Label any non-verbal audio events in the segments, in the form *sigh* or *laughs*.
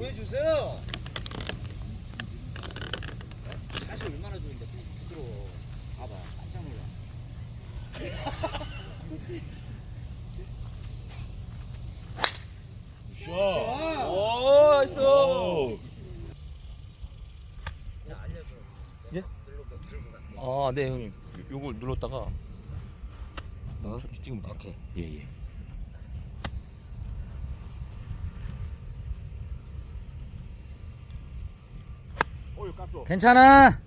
보여주세요. 사실 얼마나 좋은데 부드러워. 봐봐, 깜짝 놀라. 샷. 오, 나이스. 자, 알려줘. 예? 들고 들고 가. 아, 네 형님. 요걸 눌렀다가 나 찍으면 돼. 오케이. 예, 예. 어이 깠어. 괜찮아.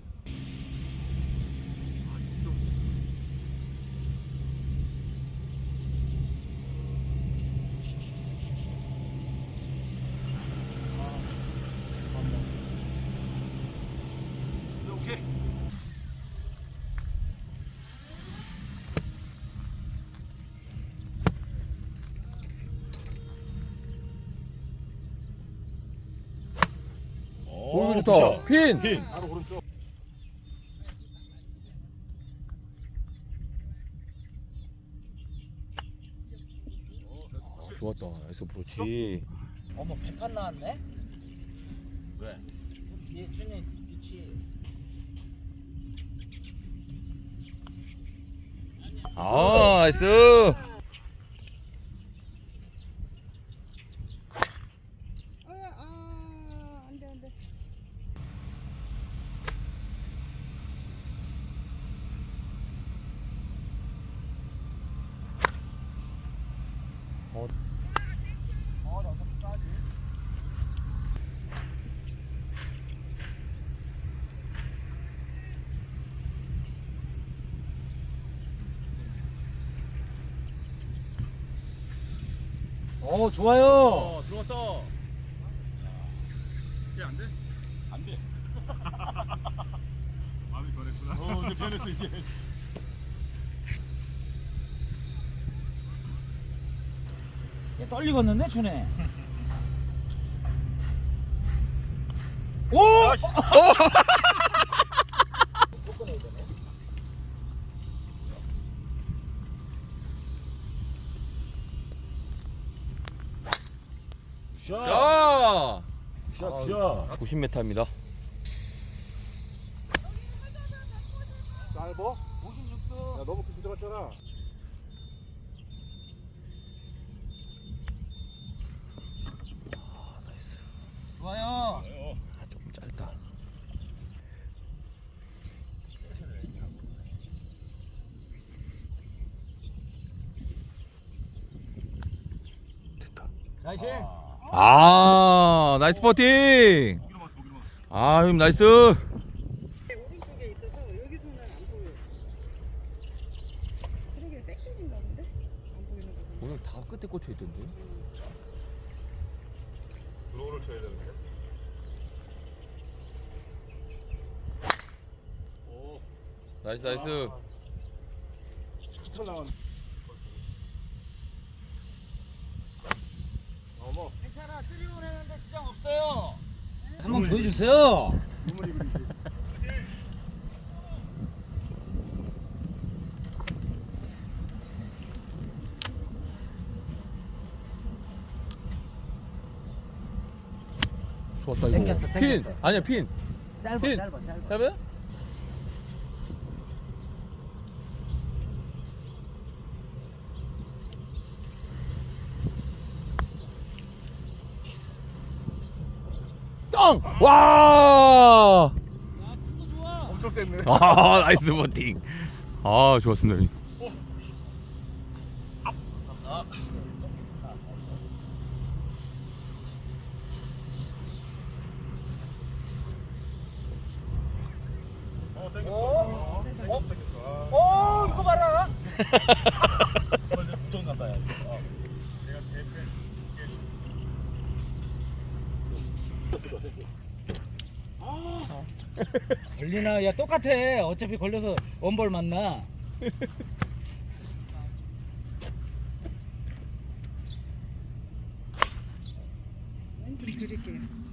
오케이. 오, 좋다. 핀. 핀. 바로 오른쪽. 아, 좋았다. 나이스 그렇지. 어머, 배판 나왔네. 왜? 얘 준이 빛이. 아, 나이스. 아, 안 돼, 안 돼. 오, 좋아요. 어 들어갔다. 얘안 돼? 안 돼. *laughs* 마음이 변했구나. 어 이제 변했어 이제. 얘 떨리겠는데, 준이. *laughs* 오! 쫓 *laughs* 겨내야 되네. 샷. 자. 샷. 샷. 90m입니다. 짧어? 56도. 야 너무 깊게 들어갔잖아. 아, 나이스. 좋아요. 아, 조금 짧다. 됐다. 나이스. 아, 나이스 봤어. 아, 형님 나이스. 오른쪽에 있어서 여기서는 안 보여. 그러게 뺏기는가 본데? 안 보이는 거 보니. 오늘 다 끝에 꽂혀 있던데. 드로우를 쳐야 되는데. 오. 나이스 나이스. 잘 나왔네. 어머. 괜찮아, 쓰리온 했는데 지장 없어요. 한번 보여주세요. 눈물이 그리지. 좋았다 이거. 땡겼어, 핀. 땡겼어. 아니야 핀. 짧아, 핀. 짧아, 짧아. 잡아요? 땅! 와! 엄청 셌네. 아, 나이스 버팅. 아, 좋았습니다. 형님. 어. 어? 어? 이거 봐라. *laughs* 내가 큰 이게. 됐어, 됐어. 걸리나? 야, 똑같아. 어차피 걸려서 원볼 맞나? 좀 드릴게요.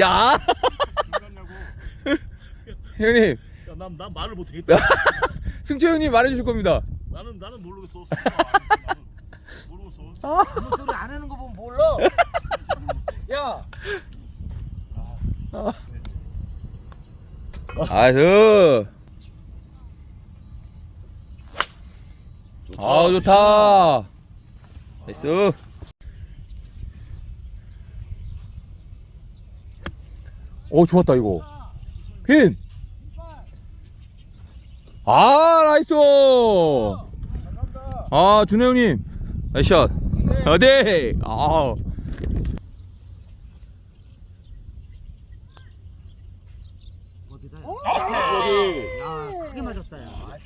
야. *laughs* 형님 야, 난, 난 말을 못하겠다. *laughs* 승철 형님 말해주실 겁니다. 나는 나는 모르겠어. 나는 모르겠어. 아무 소리 안 하는 거 보면 몰라. *laughs* 야, 나이스. 아 좋다. 나이스. 오 좋았다 이거. 핀. 아 나이스. 아 준호 형님. 나이스 샷. 아 네. 아. 야, 크게 맞았다. 야. 아,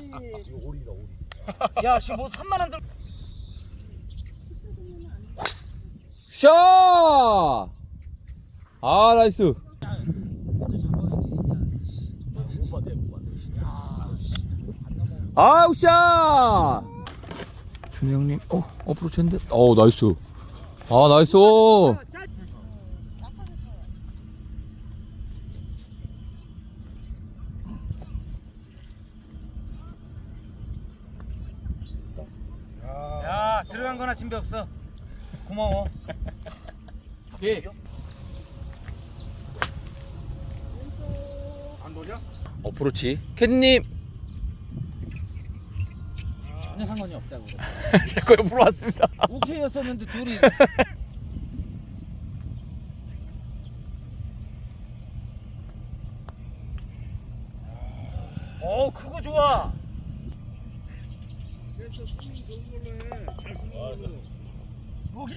이거 오리다 오리. 야, 지금 뭐 3만 원 들. 샷. 아 나이스. 아우 샷. 준호 형님. 어 어프로치 했는데. 어 나이스. 아 나이스. 야, 들어간 거나 진배 없어. 고마워. 예. 안 도냐? 어프로치. 캐디님. 전혀 상관이 없다고. *laughs* 제 거에 물어왔습니다. 오케이였었는데 둘이. *laughs* 어, 그거 좋아. 알았어. 무기